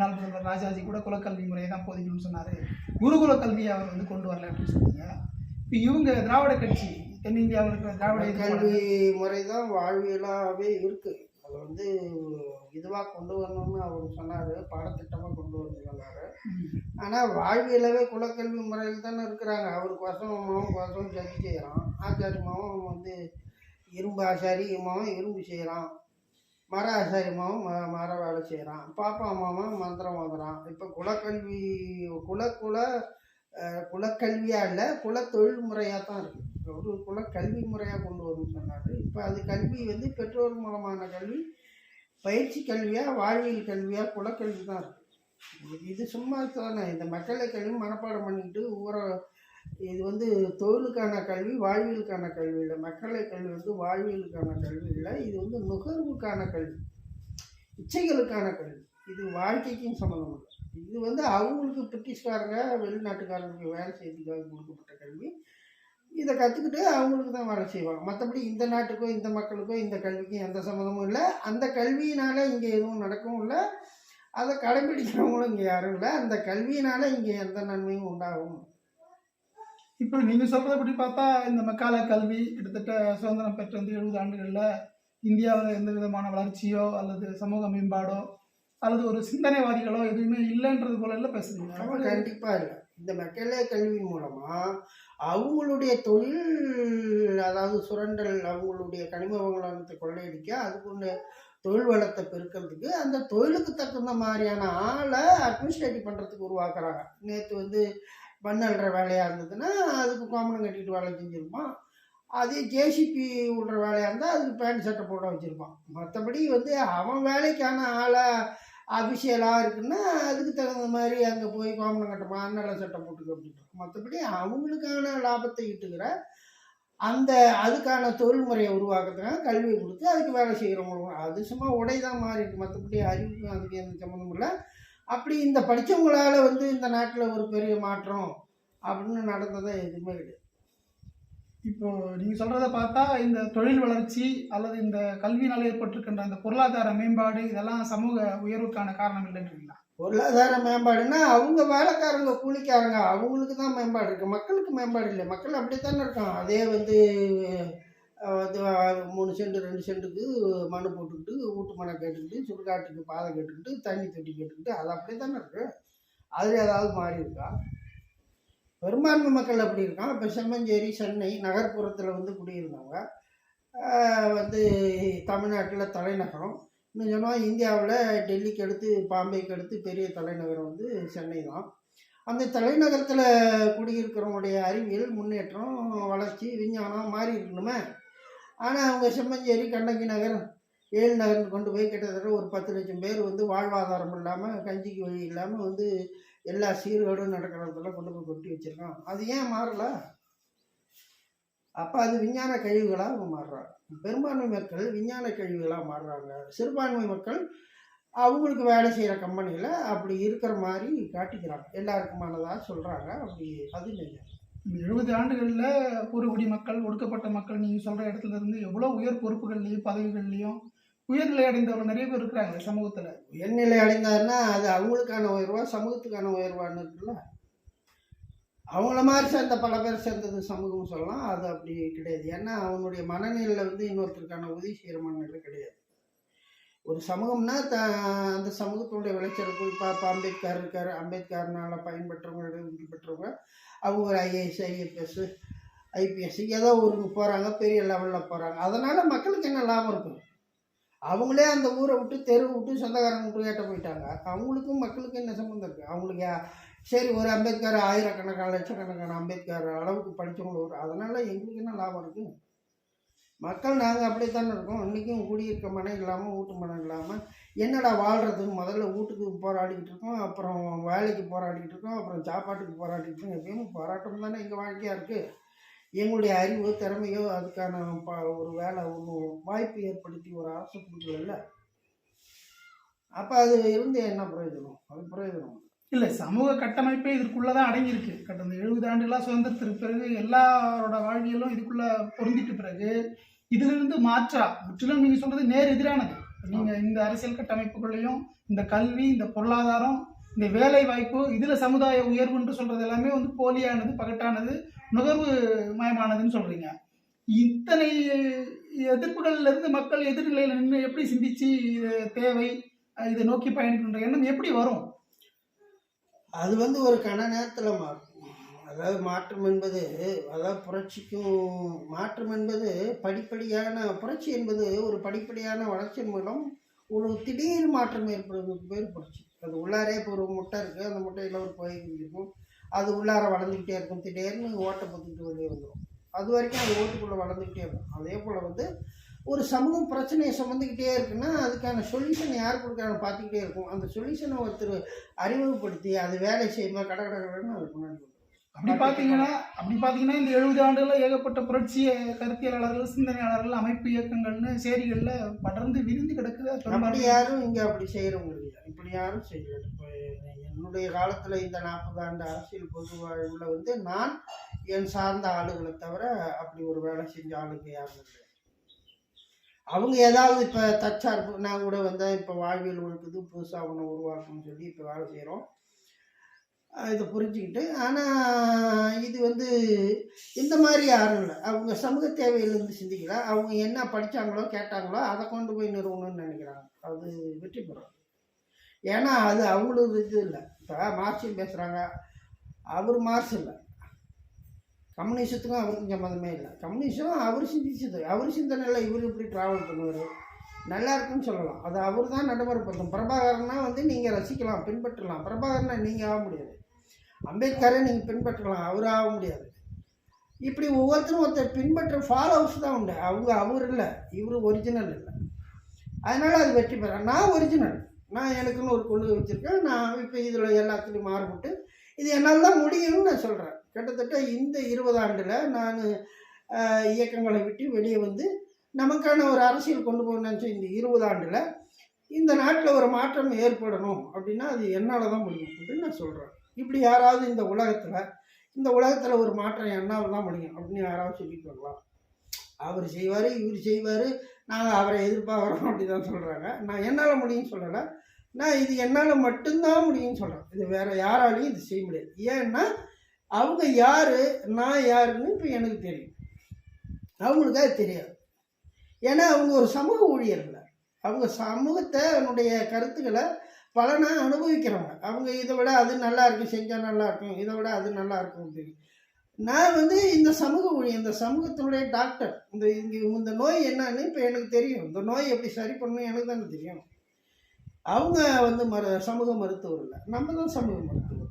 முன்னாள் முதல்வர் ராஜாஜி கூட குலக்கல்வி முறையை தான் போதிக்கணும்னு சொன்னார். குருகுல கல்வியை அவர் வந்து கொண்டு வரல அப்படின்னு சொன்னீங்க. இப்போ இவங்க திராவிட கட்சி தென்னிந்தியாவில் இருக்கிற திராவிட கல்வி முறை தான் வாழ்வியலாகவே இருக்குது அது வந்து இதுவாக கொண்டு வரணும்னு அவர் சொன்னார். பாடத்திட்டமாக கொண்டு வரணும் சொன்னார். ஆனால் வாழ்வியலவே குலக்கல்வி முறையில் தானே இருக்கிறாங்க. அவருக்கு வருஷம் வசம் வருஷம் சரி செய்கிறான் ஆச்சாரியமாவும் வந்து இரும்பு ஆசாரி மாவும் இரும்பு செய்கிறான் மர ஆசாரி ம மர வேலை செய்கிறான் பாப்பா அம்மாவும் மந்திரம் ஓதுறான் இப்போ குலக்கல்வி குல குல குலக்கல்வியாக இல்லை குல தொழில் முறையாக தான் இருக்குது ஒரு குலக்கல்வி முறையாக கொண்டு வரும்னு சொன்னார். இப்போ அது கல்வி வந்து பெற்றோர் மூலமான கல்வி பயிற்சி கல்வியாக வாழ்வியல் கல்வியாக குலக்கல்வி தான் இருக்குது இது- இது சும்மா தானே இந்த மக்களை கல்வி மனப்பாடம் பண்ணிக்கிட்டு ஊரை இது வந்து தொழிலுக்கான கல்வி வாழ்வியலுக்கான கல்வி இல்லை. மக்களை கல்வி வந்து வாழ்வியலுக்கான கல்வி இல்லை. இது வந்து நுகர்வுக்கான கல்வி. இச்சைகளுக்கான கல்வி. இது வாழ்க்கைக்கும் சம்மந்தம் இல்லை. இது வந்து அவங்களுக்கு பிரிட்டிஷ்காரங்க வெளிநாட்டுக்காரங்களுக்கு வேலை செய்யறதுக்காக கொடுக்கப்பட்ட கல்வி. இதை கற்றுக்கிட்டு அவங்களுக்கு தான் வேலை செய்வாங்க. மற்றபடி இந்த நாட்டுக்கோ இந்த மக்களுக்கோ இந்த கல்விக்கும் எந்த சம்மந்தமும் இல்லை. அந்த கல்வியினால் இங்கே எதுவும் நடக்கவும் இல்லை. அதை கடைபிடிக்கிறவங்களும் இங்கே யாரும் இல்லை. அந்த கல்வியினால் இங்கே எந்த நன்மையும் உண்டாகும் இப்போ நீங்கள் சொல்கிறபடி பார்த்தா இந்த மக்கால கல்வி கிட்டத்தட்ட சுதந்திரம் பெற்ற வந்து எழுபது ஆண்டுகளில் இந்தியாவில் எந்த விதமான வளர்ச்சியோ அல்லது சமூக மேம்பாடோ அல்லது ஒரு சிந்தனைவாதிகளோ எதுவுமே இல்லைன்றது போல எல்லாம் பேசுறீங்க? கண்டிப்பாக இல்லை. இந்த மெக்கலே கல்வி மூலமாக அவங்களுடைய தொழில் அதாவது சுரண்டல் அவங்களுடைய கனிம வளத்தை கொள்ளையடிக்க அதுக்குண்டு தொழில் வளத்தை பெருக்கிறதுக்கு அந்த தொழிலுக்கு தகுந்த மாதிரியான ஆளை அட்மினிஸ்ட்ரேட்டிவ் பண்ணுறதுக்கு உருவாக்குறாங்க. நேற்று வந்து மண் அள்ளுற வேலையாக இருந்ததுன்னா அதுக்கு கோமணம் கட்டிட்டு வேலை செஞ்சுருப்பான் அதே ஜேசிபி விடுற வேலையாக இருந்தால் அதுக்கு பேண்ட் சட்டை போட வச்சுருப்பான் மற்றபடி வந்து அவன் வேலைக்கான ஆளை அபிஷியலாக இருக்குன்னா அதுக்கு தகுந்த மாதிரி அங்கே போய் கோமணம் கட்டமா நல்ல சட்டை போட்டுக்க அப்படின்ட்டு மற்றபடி அவங்களுக்கான லாபத்தை ஈட்டுக்கிற அந்த அதுக்கான தொழில்முறையை உருவாக்குறதுக்காக கல்வியை கொடுத்து அதுக்கு வேலை செய்கிறவங்களும் அது சும்மா உடை தான் மாறி இருக்கு. மற்றபடி அறிவுக்கும் அதுக்கு எந்த சம்மந்தமும் இல்லை. அப்படி இந்த படித்தவங்களால வந்து இந்த நாட்டில் ஒரு பெரிய மாற்றம் அப்படின்னு நடந்ததே எதுவுமே கிடையாது. இப்போ நீங்கள் சொல்கிறத பார்த்தா இந்த தொழில் வளர்ச்சி அல்லது இந்த கல்வியினால் ஏற்பட்டிருக்கின்ற அந்த பொருளாதார மேம்பாடு இதெல்லாம் சமூக உயர்வுக்கான காரணம் இல்லைன்றீங்களா பொருளாதார மேம்பாடுன்னா அவங்க வேலைக்காரங்க கூலிக்காரங்க அவங்களுக்கு தான் மேம்பாடு இருக்குது மக்களுக்கு மேம்பாடு இல்லை. மக்கள் அப்படித்தானே இருக்கான் அதே வந்து மூணு சென்ட் ரெண்டு சென்ட்டுக்கு மண் போட்டுக்கிட்டு வீட்டு மனை கேட்டுக்கிட்டு சுடுகாட்டுக்கு பாதை கேட்டுக்கிட்டு தண்ணி தொட்டி கேட்டுக்கிட்டு அது அப்படியே தானே இருக்கு. அதில் ஏதாவது மாறி இருக்கா? பெரும்பான்மை மக்கள் அப்படி இருக்கான் இப்போ செம்மஞ்சேரி சென்னை நகர்ப்புறத்தில் வந்து குடியிருந்தவங்க வந்து தமிழ்நாட்டில் தலைநகரம். இன்னும் சொன்னால் இந்தியாவில் டெல்லிக்கு அடுத்து பாம்பேக்கு அடுத்து பெரிய தலைநகரம் வந்து சென்னை தான். அந்த தலைநகரத்தில் குடியிருக்கிறவங்களுடைய அறிவியல் முன்னேற்றம் வளர்ச்சி விஞ்ஞானம் மாறி இருக்கணுமே. ஆனால் அவங்க செம்மஞ்சேரி கண்ணகி நகர் ஏழு நகர்னு கொண்டு போய் கிட்டத்தட்ட ஒரு பத்து லட்சம் பேர் வந்து வாழ்வாதாரம் இல்லாமல் கஞ்சிக்கு வழி இல்லாமல் வந்து எல்லா சீர்கேடும் நடக்கிறதெல்லாம் கொண்டு போய் கொட்டி வச்சுருக்கோம் அது ஏன் மாறல? அப்போ அது விஞ்ஞான கழிவுகளாக அவங்க மாறுறாங்க. பெரும்பான்மை மக்கள் விஞ்ஞான கழிவுகளாக மாறுறாங்க. சிறுபான்மை மக்கள் அவங்களுக்கு வேலை செய்கிற கம்பெனியில் அப்படி இருக்கிற மாதிரி காட்டிக்கிறாங்க. எல்லாருக்குமானதாக சொல்கிறாங்க அப்படி அது இல்லைங்க. இந்த எழுபது ஆண்டுகளில் பூர்வகுடி மக்கள் ஒடுக்கப்பட்ட மக்கள் நீங்கள் சொல்கிற இடத்துல இருந்து எவ்வளோ உயர் பொறுப்புகள்லையும் பதவிகள்லையும் உயர்நிலை அடைந்தவர்கள் நிறைய பேர் இருக்கிறாங்க சமூகத்தில். உயர்நிலை அடைந்தாருன்னா அது அவங்களுக்கான உயர்வா சமூகத்துக்கான உயர்வான்னு இருக்குல்ல? அவங்கள மாதிரி சேர்ந்த பல பேர் சேர்ந்தது சமூகம் சொல்லலாம். அது அப்படி கிடையாது. ஏன்னா அவனுடைய மனநிலையில் வந்து இன்னொருத்தருக்கான உதவி செய்கிற மனநிலை கிடையாது. ஒரு சமூகம்னா த அந்த சமூகத்தினுடைய விளைச்சலுக்கு இப்போ இப்போ அம்பேத்கர் இருக்கார். அம்பேத்கர்னால் பயன்பெற்றவங்க பெற்றவங்க அவங்க ஒரு ஐஏஎஸ் ஐஎஃப்எஸ் ஐபிஎஸ் ஏதோ ஊருக்கு போகிறாங்க பெரிய லெவலில் போகிறாங்க அதனால் மக்களுக்கு என்ன லாபம் இருக்கும்? அவங்களே அந்த ஊரை விட்டு தெரு விட்டு சொந்தக்காரங்க விட்டு ஏட்ட போயிட்டாங்க. அவங்களுக்கும் மக்களுக்கும் என்ன சம்மந்தம் இருக்குது அவங்களுக்கு சரி ஒரு அம்பேத்கர் ஆயிரக்கணக்கான லட்சக்கணக்கான அம்பேத்கர் அளவுக்கு படித்தவங்க ஒரு அதனால் எங்களுக்கு என்ன லாபம் இருக்குது மக்கள் நாங்கள் அப்படித்தானே இருக்கோம். இன்றைக்கும் குடியிருக்க மனம் இல்லாமல் வீட்டு மனம் இல்லாமல் என்னடா வாழ்கிறது முதல்ல வீட்டுக்கு போராடிக்கிட்டு இருக்கோம். அப்புறம் வேலைக்கு போராடிக்கிட்டு இருக்கோம். அப்புறம் சாப்பாட்டுக்கு போராடிக்கிட்டு இருக்கோம். எப்பயும் போராட்டம் தானே எங்கள் வாழ்க்கையாக இருக்குது எங்களுடைய அறிவோ திறமையோ அதுக்கான ப ஒரு வேலை ஒன்றும் வாய்ப்பு ஏற்படுத்தி ஒரு அரசு கொடுக்கல அப்போ அது இருந்து என்ன பிரயோஜனம்? அது பிரயோஜனம் இல்லை சமூக கட்டமைப்பே இதுக்குள்ளே தான் அடங்கியிருக்கு. கடந்த எழுபது ஆண்டுகளாக சுதந்திரத்திற்கு பிறகு எல்லாரோட வாழ்வியலும் இதுக்குள்ளே பொருந்திட்டு பிறகு இதிலிருந்து மாற்றா. முற்றிலும் நீங்கள் சொல்கிறது நேர் எதிரானது. நீங்க இந்த அரசியல் கட்டமைப்புகளையும் இந்த கல்வி இந்த பொருளாதாரம் இந்த வேலை வாய்ப்பு இதுல சமுதாய உயர்வுன்னு சொல்றது எல்லாமே வந்து போலியானது பகட்டானது நுகர்வு மயமானதுன்னு சொல்றீங்க. இத்தனை எதிர்ப்புகள்ல இருந்து மக்கள் எதிர்நிலையில நின்று எப்படி சிந்திச்சு தேவை இதை நோக்கி பயணிக்கின்ற எண்ணம் எப்படி வரும்? அது வந்து ஒரு கன நேரத்தில் மாறும் அதாவது மாற்றம் என்பது அதாவது புரட்சிக்கும் மாற்றம் என்பது படிப்படியான புரட்சி என்பது ஒரு படிப்படியான வளர்ச்சியின் மூலம் ஒரு திடீர் மாற்றம் ஏற்படுறதுக்கு பேர் புரட்சி. அது உள்ளாரே இப்போ ஒரு முட்டை இருக்குது அந்த முட்டையில் ஒரு புகை இருக்கும். அது உள்ளார வளர்ந்துக்கிட்டே இருக்கும். திடீர்னு ஓட்டை பத்துக்கிட்டு வெளியே வந்துடும் அது வரைக்கும் அது ஓட்டுக்குள்ளே வளர்ந்துக்கிட்டே இருக்கும். அதே போல் வந்து ஒரு சமூகம் பிரச்சனையை சுமந்துக்கிட்டே இருக்குன்னா அதுக்கான சொல்யூஷன் யார் கொடுக்குறாங்க பார்த்துக்கிட்டே இருக்கும். அந்த சொல்யூஷனை ஒருத்தர் அறிமுகப்படுத்தி அது வேலை செய்யும்போது கட கட கடன்னு அது முன்னாடி. அப்படி பாத்தீங்கன்னா அப்படி பாத்தீங்கன்னா இந்த எழுபது ஆண்டுகள்ல ஏகப்பட்ட புரட்சிய கருத்தியலாளர்கள் சிந்தனையாளர்கள் அமைப்பு இயக்கங்கள்னு சேரிகள்ல படர்ந்து விரிந்து கிடக்குது. அப்படி யாரும் இங்கே அப்படி செய்கிறவங்க இல்லையா இப்படி யாரும் செய்யல. இப்போ என்னுடைய காலத்தில் இந்த நாற்பது ஆண்டு அரசியல் பொது வாழ்வில் வந்து நான் என் சார்ந்த ஆளுகளை தவிர அப்படி ஒரு வேலை செஞ்ச ஆளுங்க யாரும் இல்லை. அவங்க ஏதாவது இப்போ தற்சார்பு நான் கூட வந்தேன் இப்போ வாழ்வியல் ஒழுக்குது புதுசாக ஒன்று உருவாக்கணும்னு சொல்லி இப்போ வேலை செய்கிறோம் இதை புரிஞ்சுக்கிட்டு ஆனால் இது வந்து இந்த மாதிரி யாரும் இல்லை. அவங்க சமூக தேவையிலேருந்து சிந்திக்கல. அவங்க என்ன படித்தாங்களோ கேட்டாங்களோ அதை கொண்டு போய் நிறுவனம்னு நினைக்கிறாங்க. அது வெற்றி பெறும். ஏன்னா அது அவங்களோட இது இல்லை. இப்போ மார்க்சியம் பேசுகிறாங்க அவர் மார்க்ஸ் இல்லை. கம்யூனிசத்துக்கும் அவருக்கும் சம்மந்தமே இல்லை. கம்யூனிசம் அவர் சிந்திச்சது. அவர் சிந்தனையில் இவர் இப்படி ட்ராவல் பண்ணுவார். நல்லா இருக்குன்னு சொல்லலாம். அது அவர் தான் நடைமுறைப்படுத்தும். பிரபாகரனா வந்து நீங்கள் ரசிக்கலாம் பின்பற்றலாம். பிரபாகரனை நீங்கள் ஆக முடியாது. அம்பேத்கரை நீங்கள் பின்பற்றலாம். அவர் ஆக முடியாது. இப்படி ஒவ்வொருத்தரும் ஒருத்தர் பின்பற்ற ஃபாலோவர்ஸ் தான் உண்டு. அவங்க அவர் இல்லை. இவர் ஒரிஜினல் இல்லை. அதனால் அது வெற்றி பெற நான் ஒரிஜினல் நான் எனக்குன்னு ஒரு கொள்கை வச்சுருக்கேன். நான் இப்போ இதில் எல்லாத்துலேயும் மாறுபட்டு இது என்னால் தான் முடியும்னு நான் சொல்கிறேன் கிட்டத்தட்ட இந்த இருபது ஆண்டில் நான் இயக்கங்களை விட்டு வெளியே வந்து நமக்கான ஒரு அரசியல் கொண்டு போகணும்னு இந்த இருபது ஆண்டில் இந்த நாட்டில் ஒரு மாற்றம் ஏற்படணும் அப்படின்னா அது என்னால் தான் முடியும் அப்படின்னு நான் சொல்கிறேன் இப்படி யாராவது இந்த உலகத்தில் இந்த உலகத்தில் ஒரு மாற்றம் என்னால் தான் முடியும் அப்படின்னு யாராவது சொல்லிட்டு வரலாம். அவர் செய்வார் இவர் செய்வார் நாங்கள் அவரை எதிர்பார்க்குறோம் அப்படி தான் சொல்கிறாங்க நான் என்னால் முடியும்னு சொல்லலை. நான் இது என்னால் மட்டும்தான் முடியும்னு சொல்கிறேன் இது வேறு யாராலையும் இது செய்ய முடியாது. ஏன்னா அவங்க யார் நான் யாருன்னு இப்போ எனக்கு தெரியும். அவங்களுக்கு அது தெரியாது. ஏன்னா அவங்க ஒரு சமூக ஊழியர் இல்லை. அவங்க சமூகத்தை அவனுடைய கருத்துக்களை பலனாக அனுபவிக்கிறாங்க அவங்க இதை விட அது நல்லா இருக்கும் செஞ்சால் நல்லா இருக்கும் இதை விட அது நல்லா இருக்கும் அப்படின்னு நான் வந்து இந்த சமூக ஊழியர் இந்த சமூகத்தினுடைய டாக்டர். இந்த இங்கே இந்த நோய் என்னன்னு இப்போ எனக்கு தெரியும். இந்த நோய் எப்படி சரி பண்ணணும் எனக்கு தானே தெரியும். அவங்க வந்து மரு சமூக மருத்துவர் இல்லை. நம்ம தான் சமூக மருத்துவர்.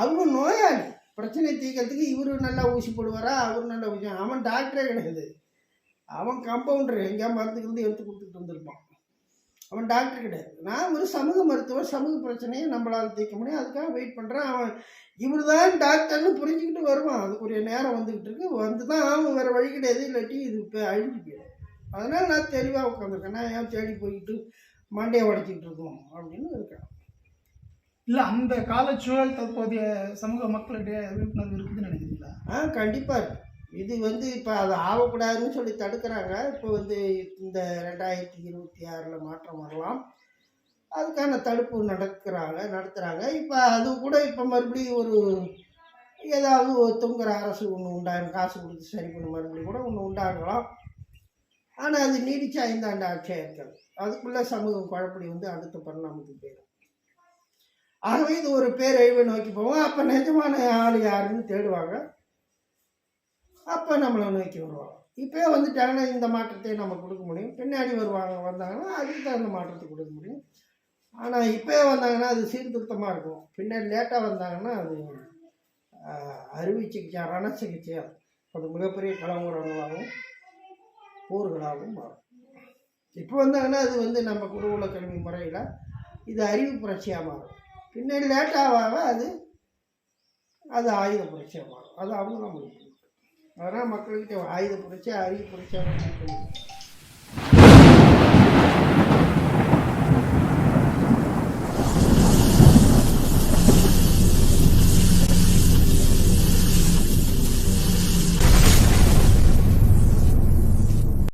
அவங்க நோயாளி. பிரச்சனை தீர்க்கறதுக்கு இவர் நல்லா ஊசி போடுவாரா அவர் நல்லா ஊசி அவன் டாக்டரே கிடையாது. அவன் கம்பவுண்டர் எங்கேயா மருந்து எடுத்து கொடுத்துட்டு வந்திருப்பான். அவன் டாக்டர் கிடையாது. நான் ஒரு சமூக மருத்துவர் சமூக பிரச்சனையை நம்மளால் தீர்க்க முடியும். அதுக்காக வெயிட் பண்ணுறேன் அவன் இவர் தான் டாக்டர்னு புரிஞ்சுக்கிட்டு வருவான். அதுக்குரிய நேரம் வந்துக்கிட்டு இருக்கு. வந்து தான் அவன் வேறு வழி கிடையாது. இல்லாட்டி இது இப்போ அழிஞ்சு போயிடும். அதனால் நான் தெளிவாக உட்காந்துருக்கேன் நான் ஏன் தேடி போய்கிட்டு மண்டையை உடச்சிக்கிட்டு இருக்கோம் அப்படின்னு இருக்கேன். இல்லை அந்த காலச்சூழல் தற்போதைய சமூக மக்களுடைய விழிப்புணர்வு இருக்குதுன்னு நினைக்கிறீங்களா? ஆ கண்டிப்பாக இது வந்து இப்போ அது ஆகக்கூடாதுன்னு சொல்லி தடுக்கிறாங்க. இப்போ வந்து இந்த ரெண்டாயிரத்தி இருபத்தி ஆறில் மாற்றம் வரலாம். அதுக்கான தடுப்பு நடக்கிறாங்க நடத்துகிறாங்க இப்போ அது கூட இப்போ மறுபடியும் ஒரு ஏதாவது தொங்குற அரசு ஒன்று உண்டாகும் காசு கொடுத்து சரி பண்ண மறுபடியும் கூட ஒன்று உண்டாகலாம். ஆனால் அது நீடிச்சு ஐந்தாண்டு ஆட்சியாக இருக்காது. அதுக்குள்ளே சமூகம் குழப்படி வந்து அடுத்த பரிணாமத்துக்கு போயிடும் ஆகவே இது ஒரு பேரழிவை நோக்கி போவோம். அப்போ நிஜமான ஆள் யாருன்னு தேடுவாங்க. அப்போ நம்மளை நோக்கி வருவாங்க. இப்போ வந்துட்டாங்கன்னா இந்த மாற்றத்தை நம்ம கொடுக்க முடியும். பின்னாடி வருவாங்க வந்தாங்கன்னா அதுக்கு தகுந்த மாற்றத்தை கொடுக்க முடியும். ஆனால் இப்போ வந்தாங்கன்னா அது சீர்திருத்தமாக இருக்கும். பின்னாடி லேட்டாக வந்தாங்கன்னா அது அறுவை சிகிச்சை ரண சிகிச்சையாக அது மிகப்பெரிய கலவரங்களாகவும் போர்களாகவும் மாறும். இப்போ வந்தாங்கன்னா அது வந்து நம்ம குருகுல கல்வி முறையில் இது அறிவு புரட்சியாக மாறும். பின்னாடி லேட்டாக அது அது ஆயுத புரட்சியாக மாறும். அது அவங்க தான் முடியும் அதனால் மக்கள்கிட்ட ஆயுத புரட்சி அறிவு புரட்சியாக